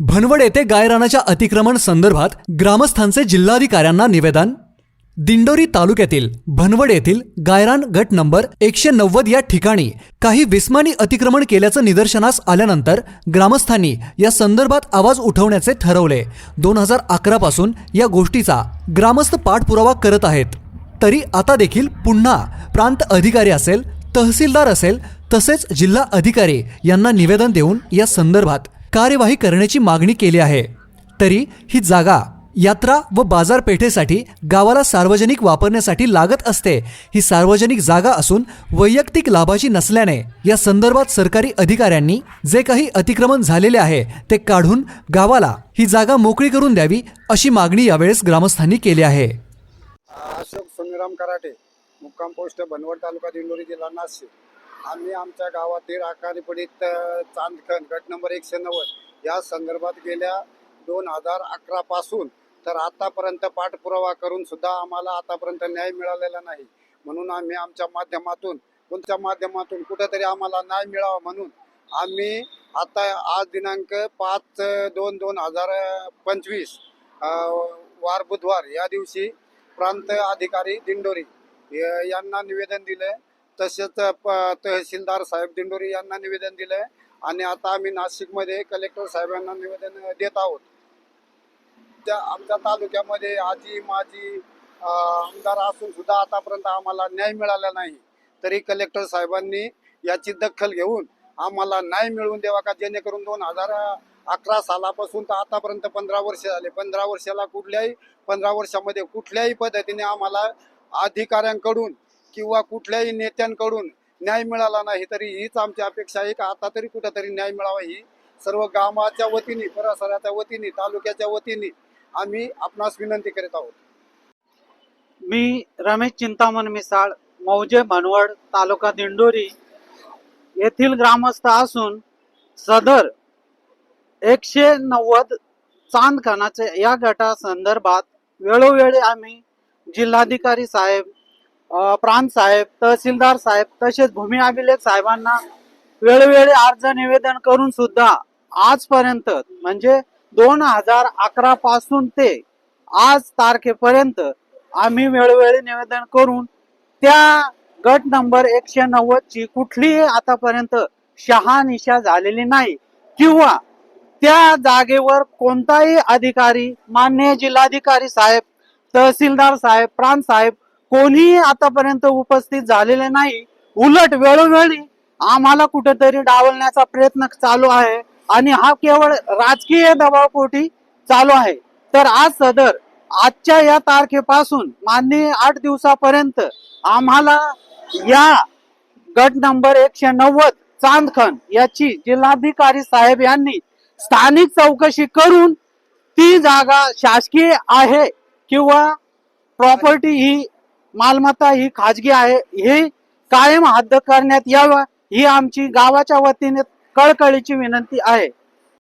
भनवड येथे गायरानाच्या अतिक्रमण संदर्भात ग्रामस्थांचे जिल्हाधिकाऱ्यांना निवेदन. दिंडोरी तालुक्यातील भनवड येथील गायरान गट नंबर एकशे नव्वद या ठिकाणी काही विस्मानी अतिक्रमण केल्याचं निदर्शनास आल्यानंतर ग्रामस्थांनी या संदर्भात आवाज उठवण्याचे ठरवले. दोन हजार अकरा पासून या गोष्टीचा ग्रामस्थ पाठपुरावा करत आहेत. तरी आता देखील पुन्हा प्रांत अधिकारी असेल तहसीलदार असेल तसेच जिल्हा अधिकारी यांना निवेदन देऊन या संदर्भात कार्यवाही करण्याची मागणी केली आहे. तरी ही जागा यात्रा व बाजारपेठेसाठी गावाला सार्वजनिक वापरण्यासाठी लागत असते. ही सार्वजनिक जागा असून वैयक्तिक लाभाची नसल्याने या संदर्भात सरकारी अधिकाऱ्यांनी जे काही अतिक्रमण झालेले आहे ते काढून गावाला ही जागा मोकळी करून द्यावी अशी मागणी यावेळेस ग्रामस्थांनी केली आहे. अशोक सुनीराम कराटे मुक्काम पोस्ट बनवड तालुका दिंडोरी जिल्हा नाशिक. आम्ही आमच्या गावातील आकारी पडीत चांदखण गट नंबर एकशे नव्वद या संदर्भात गेल्या दोन हजार अकरा पासून तर आतापर्यंत पाठपुरावा करून सुद्धा आम्हाला आतापर्यंत न्याय मिळालेला नाही. म्हणून आम्ही आमच्या माध्यमातून कोणत्या माध्यमातून कुठेतरी आम्हाला न्याय मिळावा म्हणून आम्ही आता आज दिनांक पाच दोन दोन हजार पंचवीस वार बुधवार या दिवशी प्रांत अधिकारी दिंडोरी यांना निवेदन दिलं. तसेच प- तहसीलदार साहेब दिंडोरी यांना निवेदन दिलं आहे आणि आता आम्ही नाशिकमध्ये कलेक्टर साहेबांना निवेदन देत आहोत. त्या आमच्या तालुक्यामध्ये आजी माजी आमदार असून सुद्धा आतापर्यंत आम्हाला न्याय मिळाला नाही. तरी कलेक्टर साहेबांनी याची दखल घेऊन आम्हाला न्याय मिळवून द्यावा का? जेणेकरून दोन हजार अकरा सालापासून तर आतापर्यंत पंधरा वर्ष झाले. पंधरा वर्षाला कुठल्याही पंधरा वर्षामध्ये कुठल्याही पद्धतीने आम्हाला अधिकाऱ्यांकडून किंवा कुठल्याही नेत्यांकडून न्याय मिळाला नाही तरी हीच आमची अपेक्षा आहे का आता तरी कुठेतरी न्याय मिळावा. ही सर्व गावाच्या वतीने परिसराच्या वतीने तालुक्याच्या वतीने आम्ही आपणास विनंती करीत आहोत. मी रमेश चिंतामण मिसाळ मौजे मनवड तालुका दिंडोरी येथील ग्रामस्थ असून सदर एकशे नव्वद चांदखानाचे या गटा संदर्भात वेळोवेळी आम्ही जिल्हाधिकारी साहेब प्रांत साहेब तहसीलदार साहेब तसेच भूमी अभिलेख साहेबांना वेळोवेळी अर्ज निवेदन करून सुद्धा आजपर्यंत म्हणजे दोन हजार अकरा पासून ते आज तारखेपर्यंत आम्ही वेळोवेळी निवेदन करून त्या गट नंबर एकशे नव्वद ची कुठलीही आतापर्यंत शहानिशा झालेली नाही. किंवा त्या जागेवर कोणताही अधिकारी मान्य जिल्हाधिकारी साहेब तहसीलदार साहेब प्रांत साहेब कोणीही आतापर्यंत उपस्थित झालेले नाही. उलट वेळोवेळी आम्हाला कुठेतरी डावलण्याचा प्रयत्न चालू आहे. आणि हा केवळ राजकीय दबावपोटी चालू आहे. तर आज सदर आजच्या या तारखेपासून माननीय आठ दिवसापर्यंत आम्हाला या गट नंबर एकशे नव्वद चांदखन याची जिल्हाधिकारी साहेब यांनी स्थानिक चौकशी करून ती जागा शासकीय आहे किंवा प्रॉपर्टी ही मालमत्ता ही खाजगी आहे हे कायम हद्द करण्यात यावं ही आमची गावाच्या वतीने कळकळीची विनंती आहे.